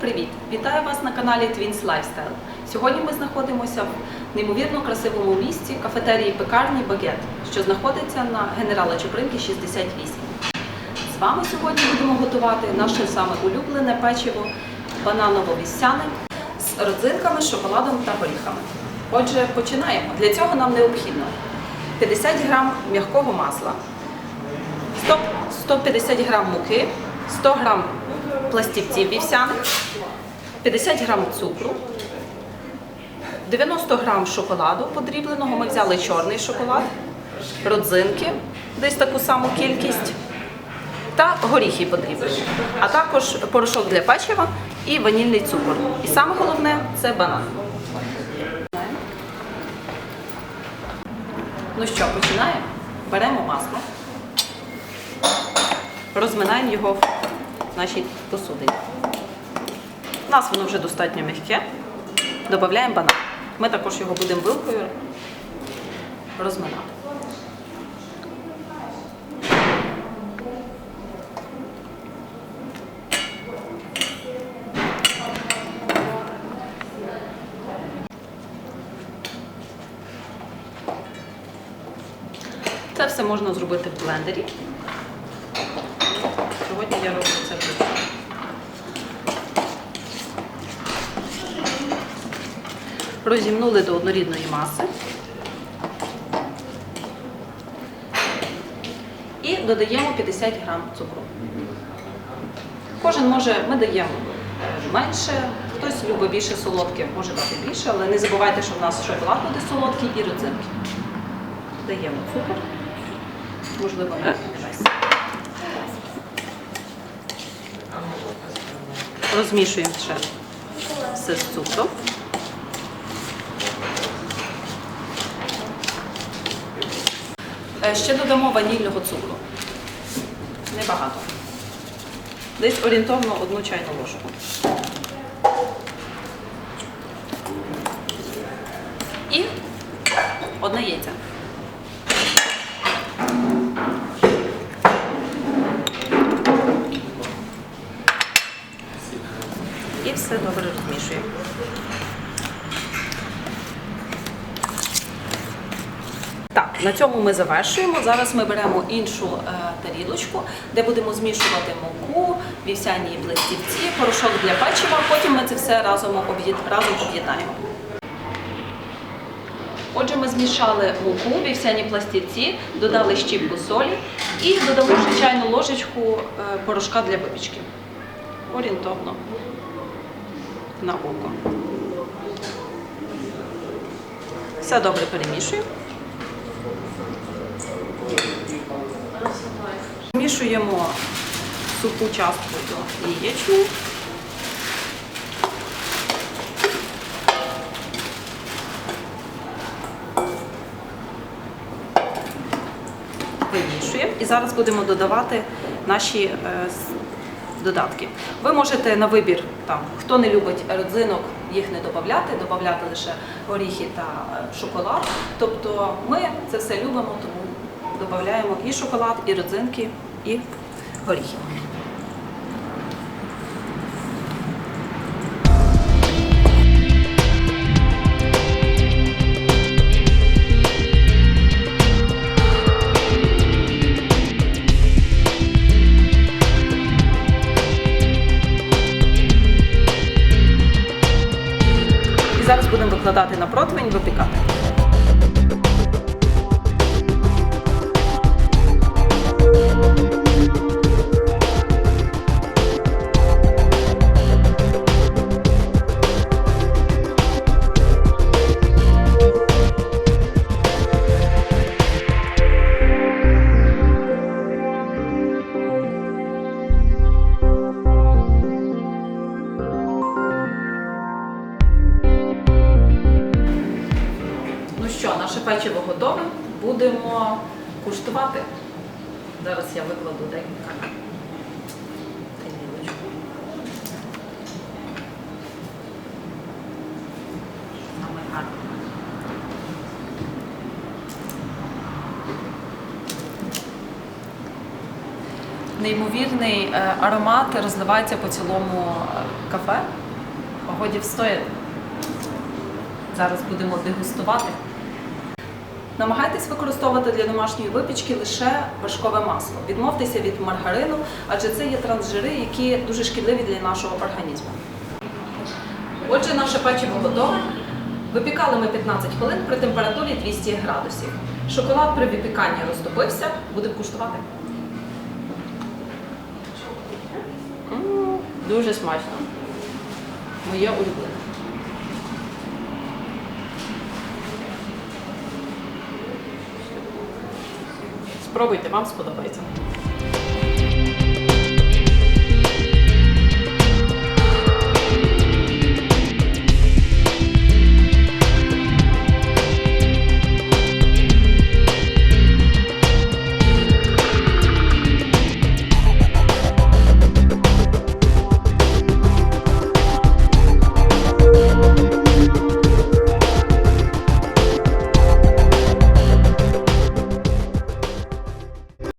Привіт! Вітаю вас на каналі Twins Lifestyle. Сьогодні ми знаходимося в неймовірно красивому місці кафетерії пекарні Багет, що знаходиться на генерала Чупринки 68. З вами сьогодні будемо готувати наше саме улюблене печиво бананово-вісяне з родзинками, шоколадом та горіхами. Отже, починаємо. Для цього нам необхідно 50 грам м'якого масла, 100 150 грам муки, 100 грам пластівців вівсяних, 50 грам цукру, 90 грам шоколаду подрібленого. Ми взяли чорний шоколад, родзинки, десь таку саму кількість, та горіхи подріблені, а також порошок для печива і ванільний цукор. І саме головне це банан. Ну що, починаємо? Беремо масло, розминаємо його в нашій посудині. У нас воно вже достатньо м'яке. Додаємо банан. Ми також його будемо вилкою розминати. Це все можна зробити в блендері. Я роблю це в. Розімнули до однорідної маси. І додаємо 50 грам цукру. Кожен може, ми даємо менше, хтось любить більше солодке, може дати більше, але не забувайте, що в нас шоколад буде солодкий і родзинки. Даємо цукор. Можливо, не Розмішуємо ще все з цукром. Е, Ще додамо ванільного цукру. Небагато. Десь орієнтовно одну чайну ложку. І одне яйце. І все добре розмішуємо. Так, на цьому ми завершуємо. Зараз ми беремо іншу е, тарілочку, де будемо змішувати муку, вівсяні пластівці, порошок для печива. Потім ми це все разом об'єд- разом об'єднаємо. Отже, ми змішали муку, вівсяні пластівці, додали щіпку солі і додамо ще чайну ложечку е, порошка для випічки. Орієнтовно на око. Все добре перемішуємо. Змішуємо суху частку до яєчної. Вимішуємо і зараз будемо додавати наші додатки. Ви можете на вибір, там, хто не любить родзинок, їх не додати, додати лише горіхи та е, шоколад. Тобто ми це все любимо, тому додаємо і шоколад, і родзинки, і горіхи. Зараз будемо викладати на противень, випікати. Наше печиво готове. Будемо куштувати. Зараз я викладу декілька. Неймовірний е, аромат розливається по цілому е, кафе. Годі встояти. Зараз будемо дегустувати. Намагайтесь використовувати для домашньої випічки лише вершкове масло. Відмовтеся від маргарину, адже це є трансжири, які дуже шкідливі для нашого організму. Отже, наше печиво готове. Випікали ми 15 хвилин при температурі 200 градусів. Шоколад при випіканні розтопився. Будемо куштувати. М, Дуже смачно. Моє улюблене. Спробуйте, вам сподобається.